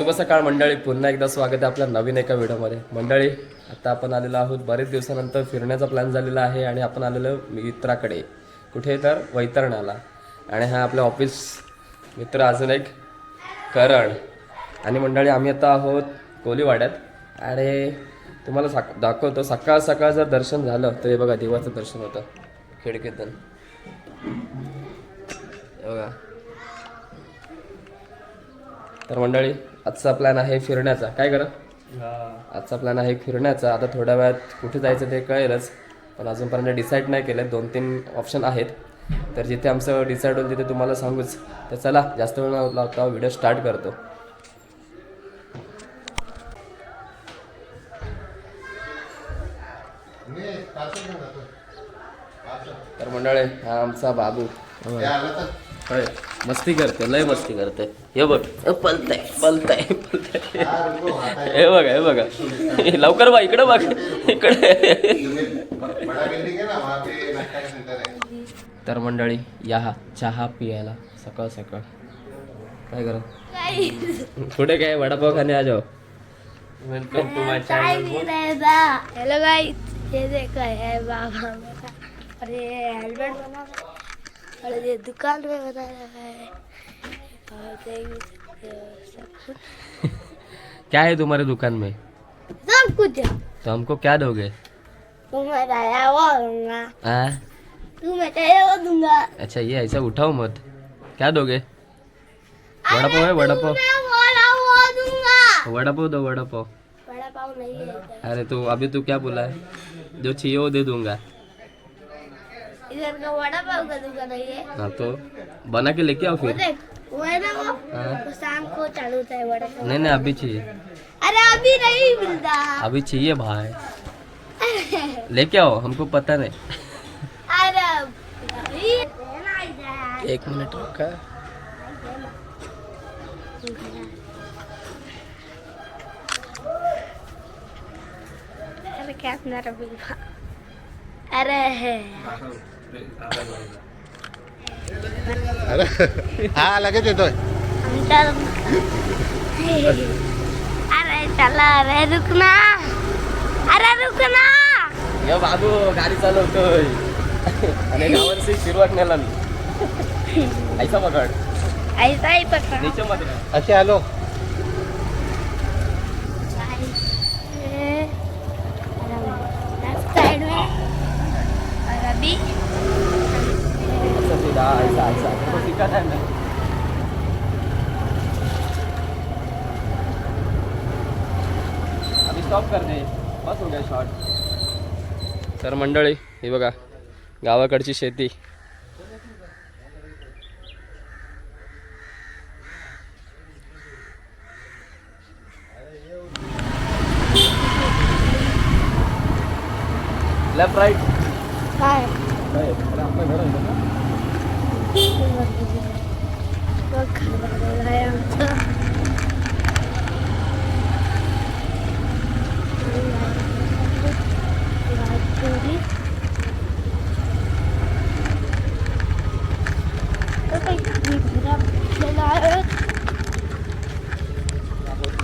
शुभ सकाळ मंडळी. पुन्हा एकदा स्वागत आहे आपल्या नवीन एका व्हिडिओमध्ये. मंडळी आता आपण आलेलो आहोत बरेच दिवसानंतर फिरण्याचा प्लॅन झालेला आहे आणि आपण आलेलो मित्राकडे. कुठे तर? वैतरणाला. आणि हा आपला ऑफिस मित्र अजून एक करण. आणि मंडळी आम्ही आता आहोत कोलीवाड्यात. आणि तुम्हाला साक दाखवतो सकाळ सकाळ जर दर्शन झालं तर हे बघा देवाचं दर्शन होतं. खिडकीतून. बघा. तर मंडळी आजचा प्लॅन आहे फिरण्याचा. काय करा? आजचा प्लॅन आहे फिरण्याचा. आता थोड्या वेळात कुठे जायचं ते कळेलच पण अजूनपर्यंत डिसाईड नाही केलं. दोन तीन ऑप्शन आहेत. तर जिथे आमचं डिसाईड होईल तिथे तुम्हाला सांगूच. तर चला जास्त वेळ न लावता व्हिडिओ स्टार्ट करतो. तर मंडळी हा आमचा बाबू. होय मस्ती करते लय मस्ती करते. हे बघ. हे पलतय. पलतय पलतय. हे बघा हे बघा. लवकर बा इकडे बघ. इकडे. है है तर मंडळी या चहा पियाला सकाळ सकाळ. काय करा पुढे काय? वडापाव खाणे आ जाओ welcome to my channel hello guys ये देखो है बाबा मेरा और ये हेलमेट बना है और ये दुकान में बना रहा है। और देख हो क्या है तुम्हारे दुकान में? सब। कुछ है। तो हमको क्या दोगे? तुम्हें वो दूँगा आ? तुम्हें चाहिए वो दूँगा। अच्छा ये ऐसा उठाओ मत। क्या दोगे? वडापाव है वडापाव मैं बोला वो दूँगा। वडापाव दो बड़ा पाव। नहीं है अरे तू अभी तू क्या बोला है? जो चाहिए वो दे दूँगा। इधर का बड़ा पाव का दुकान है ये। हाँ तो बना के लेके आओ फिर। वो है ना वो? हाँ। शाम को चालू होता है पाव। नहीं नहीं अभी चाहिए। अरे अभी नहीं मिलता। अभी चाहिए भाई। लेके आओ हमको पता नहीं। अरे एक मिनट रुका। अरे क्या अपना रवि अरे है। अरे हाँ लगेच येतोय. आमच्या अरे चला अरे रुकना. अरे रुकना. ये बाबू गाडी चालवतोय. आणि गावाची शिरवाट नेला मी. ऐसा पकड. ऐसा ही पकड़ा. नीचे मत रह. असे आलो साइड में और अभी ऐसा ऐसा. ऐसा तो दिक्कत है ना अभी स्टॉप कर दे. बस हो गया शॉर्ट तर मंडळी ही बघा गावाकडची शेती. लेफ्ट राईट काय? काही घरा आहे.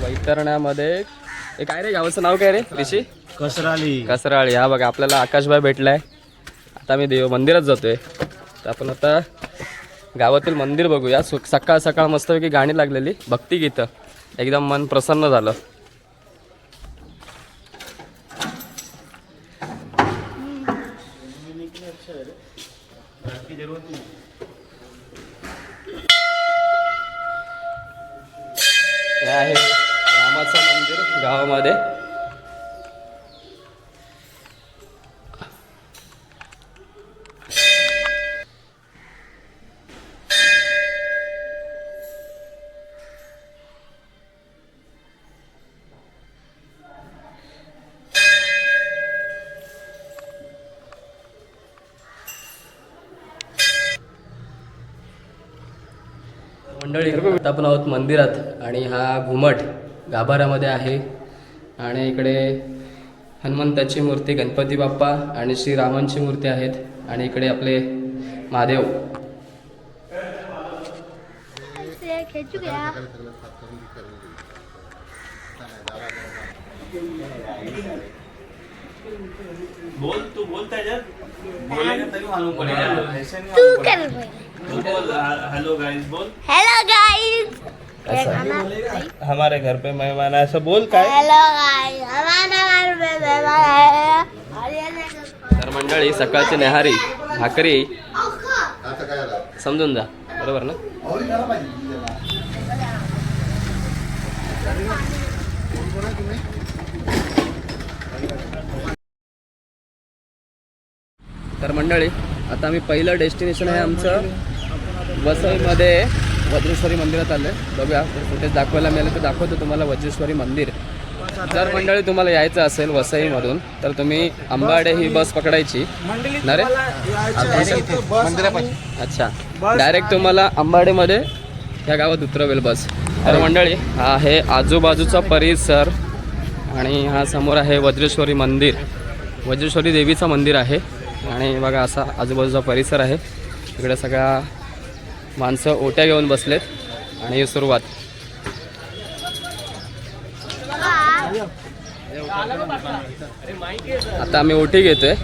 वैतरण्यामध्ये काय रे गावाचं नाव काय रे? ऋषी? कसराली. कसराळी हा बघा आपल्याला आकाशभाई भेटलाय. आता मी देव मंदिरात जातोय. तर आपण आता गावातील मंदिर बघूया. सु सकाळ सकाळ मस्तपैकी गाणी लागलेली. भक्तिगीतं. एकदम मन प्रसन्न झालं. मंडळी आता आपण आहोत मंदिरात आणि हा घुमट गाभाऱ्यामध्ये आहे. आणि इकडे हनुमंताची मूर्ती गणपती बाप्पा आणि श्रीरामांची मूर्ती आहेत. आणि इकडे आपले महादेव. बोल तू बोल त्याच्यात बोलेगा तरी मालूम पडेगा ऐसे नहीं तू हेलो गाइस बोल. हेलो गाइस हमारे घर पे मेहमान है ऐसा बोल काय हेलो गाइस हमारा घर में मेहमान है। तर मंडळी सकाळची नेहारी भाकरी समजून जा बरोबर ना? तर मंडळी आता आम्ही पहिलं डेस्टिनेशन आहे आमचं. वसईमध्ये वज्रेश्वरी मंदिरात आलं आहे बघूया कुठे दाखवायला मिळालं तर दाखवतो तुम्हाला वज्रेश्वरी मंदिर. जर मंडळी तुम्हाला यायचं असेल वसईमधून तर तुम्ही आंबाडे ही बस पकडायची. ना रे? अच्छा. डायरेक्ट तुम्हाला अंबाडेमध्ये ह्या गावात उतरवेल बस. तर मंडळी हा आहे आजूबाजूचा परिसर आणि हा समोर आहे वज्रेश्वरी मंदिर. वज्रेश्वरी देवीचं मंदिर आहे. आणि बघा असा आजूबाजूचा परिसर आहे. इकडे सगळ्या माणसं ओट्या घेऊन बसलेत आणि ही सुरुवात. आता आम्ही ओटी घेतोय.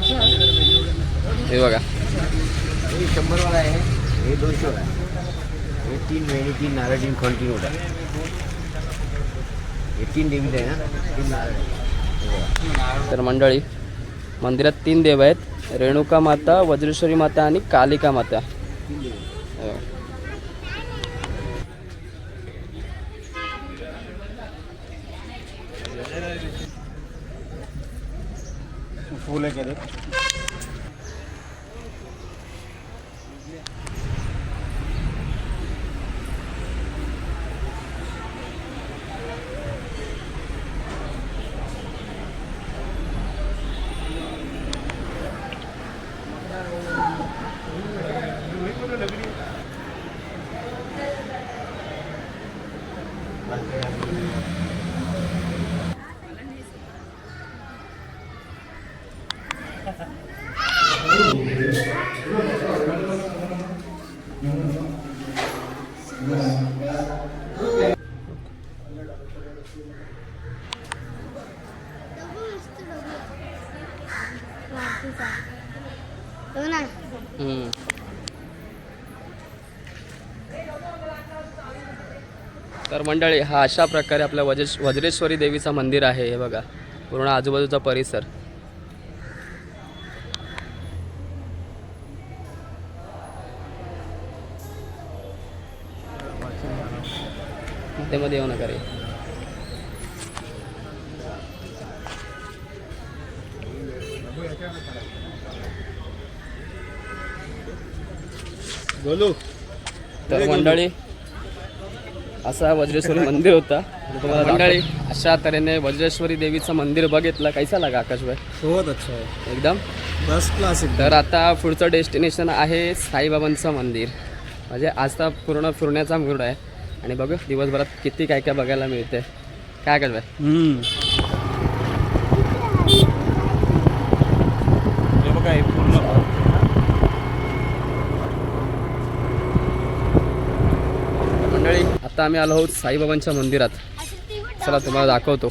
हे बघा. शंभरवाला आहे. हे दोनशेवाला आहे. हे तीन वेणी तीन नारळ तीन खण तीन उड्या हे तीन देवीचं आहे ना? तीन नारळ. आहे. तर मंडळी मंदिरात तीन देव आहेत. रेणुका माता वज्रेश्वरी माता आणि कालिका माता हो. फूल आहे का ते? हो ना हम्म. तर मंडळी हा अशा प्रकारे आपल्या वज वज्रेश्वरी देवीचं मंदिर आहे हे बघा. पूर्ण आजूबाजूचा परिसर. मध्ये मध्ये येऊ नका रे. तर मंडळी असा वज्रेश्वरी मंदिर होता. तुम्हाला मंडळी. अशा तऱ्हेने वज्रेश्वरी देवीचं मंदिर बघितलं. कैसा लागा आकाशभाई बहुत अच्छा है. एकदम? फर्स्ट क्लास तर आता पुढचं डेस्टिनेशन आहे साईबाबांचं मंदिर. म्हणजे आज तर पूर्ण फिरण्याचा मूड आहे. आणि बघू दिवसभरात किती काय काय बघायला मिळते काय पूर्ण मंडळी आता आम्ही आलो आहोत साईबाबांच्या मंदिरात. चला तुम्हाला दाखवतो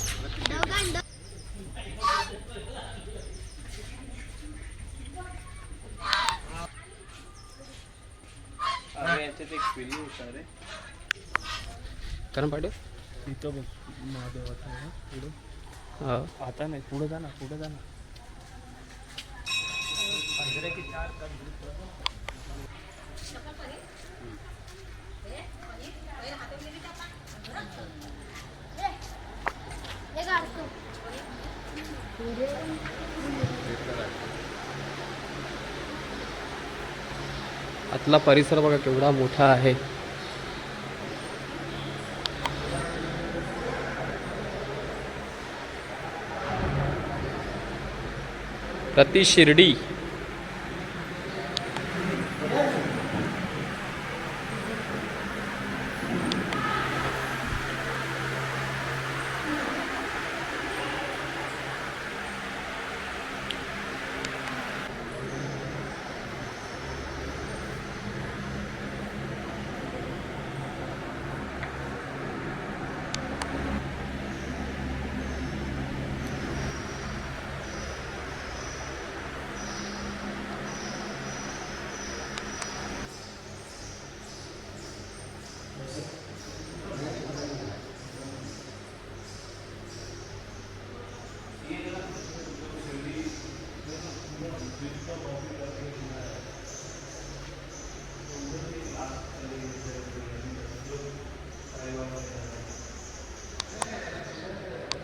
अरे याच्यात एक पिल्लू होता रे कारण पाटील? इथं बघ महादेवाचं आहे पुढं. हो. आता नाही पुढे जा ना पुढे जा ना. आतला परिसर बघा केवढा मोठा आहे. प्रति शिर्डी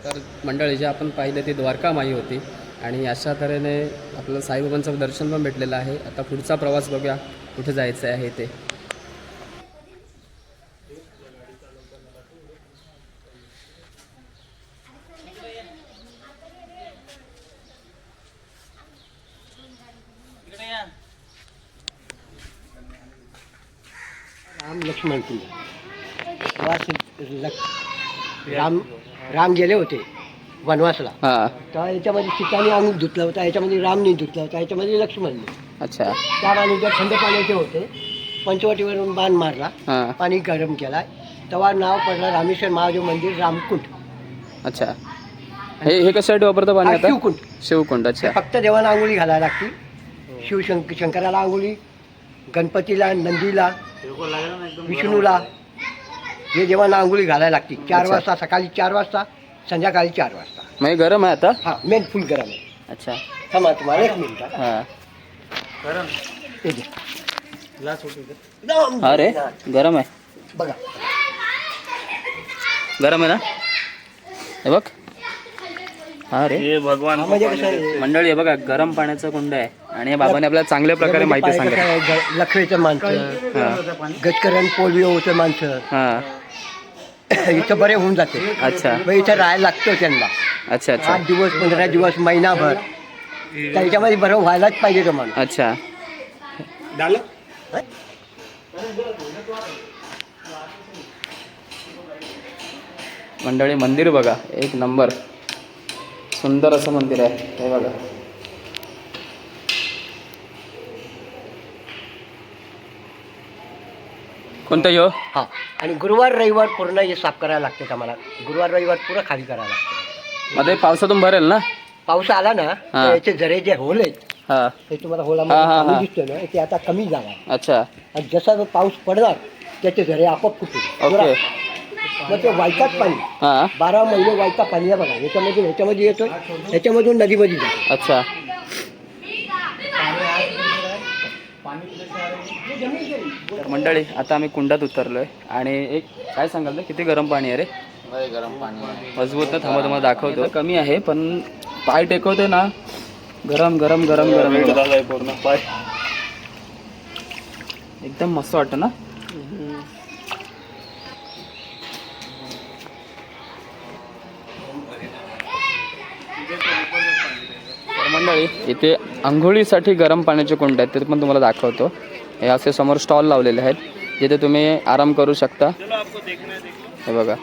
तर मंडळी जे आपण पाहिलं ती द्वारका माई होती आणि अशा तऱ्हेने आपल्याला साईबाबांचं दर्शन पण भेटलेलं आहे. आता पुढचा प्रवास बघूया कुठे जायचं आहे ते. राम लक्ष्मण कुंड तेव्हा श्री- लक- राम राम गेले होते वनवासला. हां. तेव्हा याच्यामध्ये सीताने अंग धुतला होता याच्यामध्ये रामने धुतला होता याच्यामध्ये लक्ष्मणने. अच्छा. त्या पाण्याच्या थंड पाण्याचे होते. पंचवटीवरून बाण मारला हां. पाणी गरम केला. तेव्हा नाव पडलं रामेश्वर महादेव मंदिर रामकुंड. अच्छा. हे हे कशासाठी वापरतं पाणी हा आता? शिवकुंड. शिवकुंड अच्छा. फक्त देवाला आंघोळी घालायला लागती शिवशंक शंकराला आंघोळी गणपतीला नंदीला विष्णूला. हे देवांना आंघोळी घालायला लागते चार अच्छा. वाजता सकाळी चार वाजता संध्याकाळी चार वाजता. म्हणजे गरम आहे आता? हा मेन फुल गरम आहे. अच्छा. थांबा तुम्हाला एक मिनिट हा. हां. हे घे. अरे गरम आहे. बघा. गरम आहे ना? हे बघ. हा रे. हे भगवान हा म्हणजे कसं आहे, मंडळी हे बघा गरम पाण्याचा कुंड आहे. आणि या बाबाने आपल्याला चांगल्या प्रकारे माहिती कसं सांगितली. लखवेचं माणसं. हां. गजकरण पोलिओचं माणसं. हां. इथं बरे होऊन जाते. अच्छा. मग इथं राहायला लागतो त्यांना. अच्छा अच्छा. आठ दिवस पंधरा दिवस महिनाभर. त्याच्यामध्ये बरं व्हायलाच पाहिजे तो माणूस. अच्छा. मंडळी मंदिर बघा. एक नंबर. सुंदर असं मंदिर आहे. हे बघा. कोणतं यो? हा. आणि गुरुवार रविवार पूर्ण हे साफ करायला लागते आम्हाला गुरुवार रविवार पुरं खाली करायला लागतं. मध्ये पावसातून भरेल ना? पाऊस आला ना हा. तर याचे झरे जे होल आहेत हा. ते तुम्हाला हा, हा, होलामध्ये हा. पाणी दिसतं ना ते आता कमी झाला. आहे. अच्छा. आणि जसा जो पाऊस पडणार त्याचे झरे आपोआप कुठे ओके. मग ते वायकात पाणी. हा. बारा महिने वायका पाणी आहे बघा. याच्यामधून ह्याच्यामध्ये येतो ह्याच्यामधून नदीमध्ये जातो अच्छा. तर मंडळी आता आम्ही कुंडात उतरलोय. आणि एक काय सांगाल ना किती गरम पाणी आहे रे? गरम पाणी मजबूत ना थांबा तुम्हाला दाखवतो. कमी आहे पण पाय टेकवते ना. गरम गरम गरम गरम. एकदम. पूर्ण पाय. एकदम मस्त वाटतं ना? मंडळी इथे आंघोळीसाठी गरम पाण्याचे कुंड आहेत ते पण तुम्हाला दाखवतो. हे असे समोर स्टॉल लावलेले आहेत जिथे तुम्ही आराम करू शकता. हे बघा.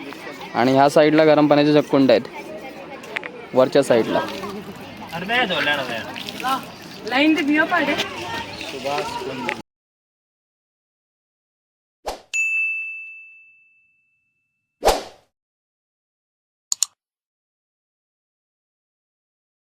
आणि ह्या साईडला गरम पाण्याचे जे कुंड आहेत. वरच्या साईडला. अरे नाही धोल्या ना